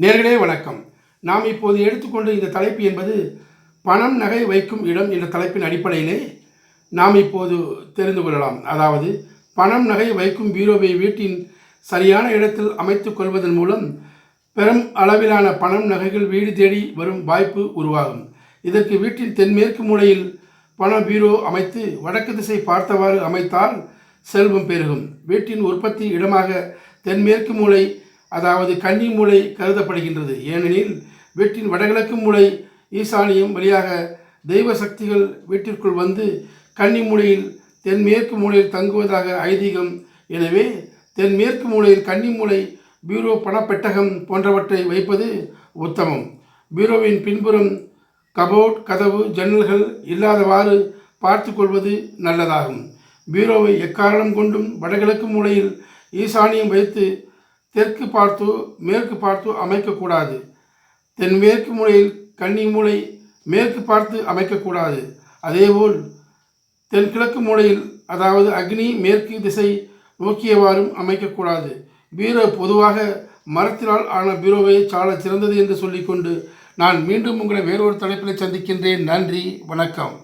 நேர்களே வணக்கம். நாம் இப்போது எடுத்துக்கொண்ட இந்த தலைப்பு என்பது பணம் நகை வைக்கும் இடம் என்ற தலைப்பின் அடிப்படையிலே நாம் இப்போது தெரிந்து கொள்ளலாம். அதாவது பணம் நகை வைக்கும் பீரோவை வீட்டின் சரியான இடத்தில் அமைத்துக் கொள்வதன் மூலம் பெரும் அளவிலான பணம் நகைகள் வீடு தேடி வரும் வாய்ப்பு உருவாகும். இதற்கு வீட்டின் தென்மேற்கு மூலையில் பண பீரோ அமைத்து வடக்கு திசை பார்த்தவாறு அமைத்தால் செல்வம் பெருகும். வீட்டின் உற்பத்தி இடமாக தென்மேற்கு மூலை அதாவது கன்னி மூலை கருதப்படுகின்றது. ஏனெனில் வீட்டின் வடகிழக்கு மூலை ஈசானியம் வழியாக தெய்வ சக்திகள் வீட்டிற்குள் வந்து கன்னி மூலையில் தென்மேற்கு மூலையில் தங்குவதாக ஐதீகம். எனவே தென்மேற்கு மூலையில் கன்னி மூலை பீரோ பணப்பெட்டகம் போன்றவற்றை வைப்பது உத்தமம். பீரோவின் பின்புறம் கபோர்ட் கதவு ஜன்னல்கள் இல்லாதவாறு பார்த்து கொள்வது நல்லதாகும். பீரோவை எக்காரணம் கொண்டும் வடகிழக்கு மூலையில் ஈசானியம் வைத்து தெற்கு பார்த்து மேற்கு பார்த்து அமைக்கக்கூடாது. தென்மேற்கு மூலையில் கன்னி மூலை மேற்கு பார்த்து அமைக்கக்கூடாது. அதேபோல் தென்கிழக்கு மூலையில் அதாவது அக்னி மேற்கு திசை நோக்கியவாறும் அமைக்கக்கூடாது. பீரோ பொதுவாக மரத்தினால் ஆன பீரோவை சால சிறந்தது என்று சொல்லிக்கொண்டு நான் மீண்டும் உங்களை வேறொரு தலைப்பில் சந்திக்கின்றேன். நன்றி வணக்கம்.